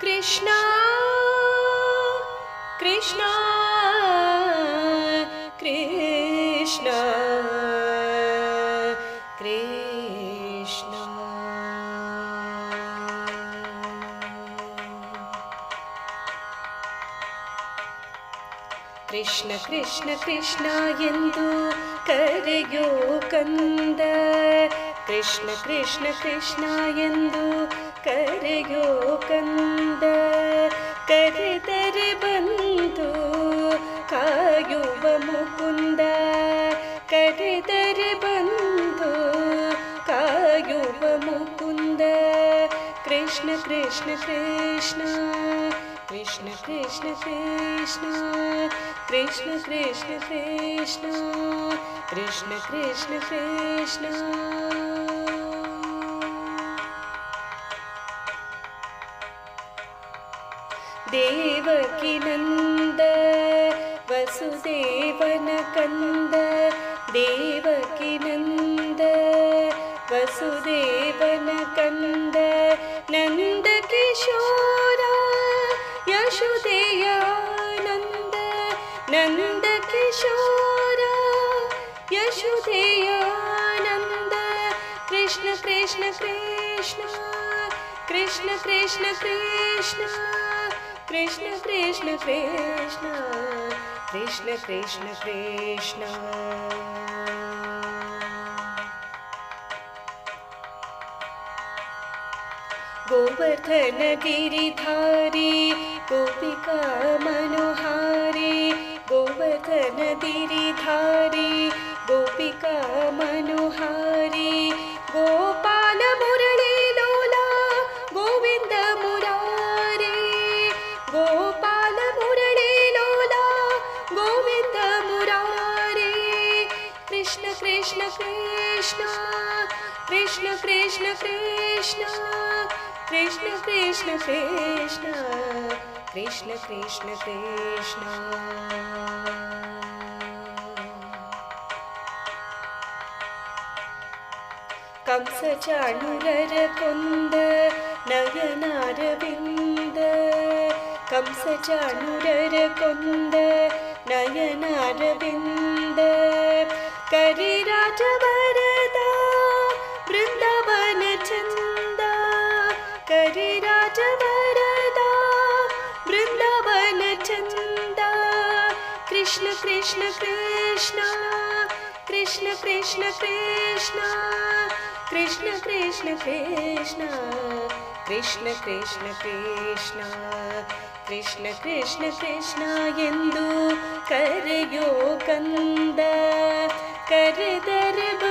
कृष्णा कृष्णा कृष्णा कृष्ण कृष्ण कृष्ण ಎಂದು ಕರೆಯೋ ಕಂದ ಕೃಷ್ಣ ಕೃಷ್ಣ ಕೃಷ್ಣ ಎಂದು करयो कन्द कृते तर् कायुव कायु मुकुन्दः कथे कायुव बनतु कायु मम मुकुन्द कृष्ण कृष्ण केष्ण कृष्ण कृष्ण कृष्ण कृष्ण कृष्ण क्रेष्णो कृष्ण कृष्ण कृष्णो देवकिनन्द वसुदेवनकन्द देवकिनन्द वसुदेवनकन्द नन्दकिशोर यशुदेयानन्द नन्दकिशोर यशुदेयानन्द कृष्ण कृष्ण कृष्ण कृष्ण कृष्ण कृष्ण कृष्ण कृष्ण कृष्ण कृष्ण कृष्ण कृष्ण। गोवर्धन गिरिधारी गोपिका मनोहारी गोवर्धन गिरिधारी गोपिका मनो കൃഷ്ണ കൃഷ്ണ കൃഷ്ണ. കൃഷ്ണ കൃഷ്ണ കൃഷ്ണ. കൃഷ്ണ കൃഷ്ണ കൃഷ്ണ. കൃഷ്ണ കൃഷ്ണ കൃഷ്ണ. കംസചാണുലര കൊന്ത് നയനാരവിന്ദ. കംസചാണുലര കൊന്ത് നയനാരവിന്ദ. कृष्ण कृष्ण कृष्ण कृष्ण कृष्ण कृष्ण कृष्ण कृष्ण कृष्ण कृष्ण कृष्ण कृष्ण कृष्ण कृष्ण कृष्ण ए करयो कन्द करे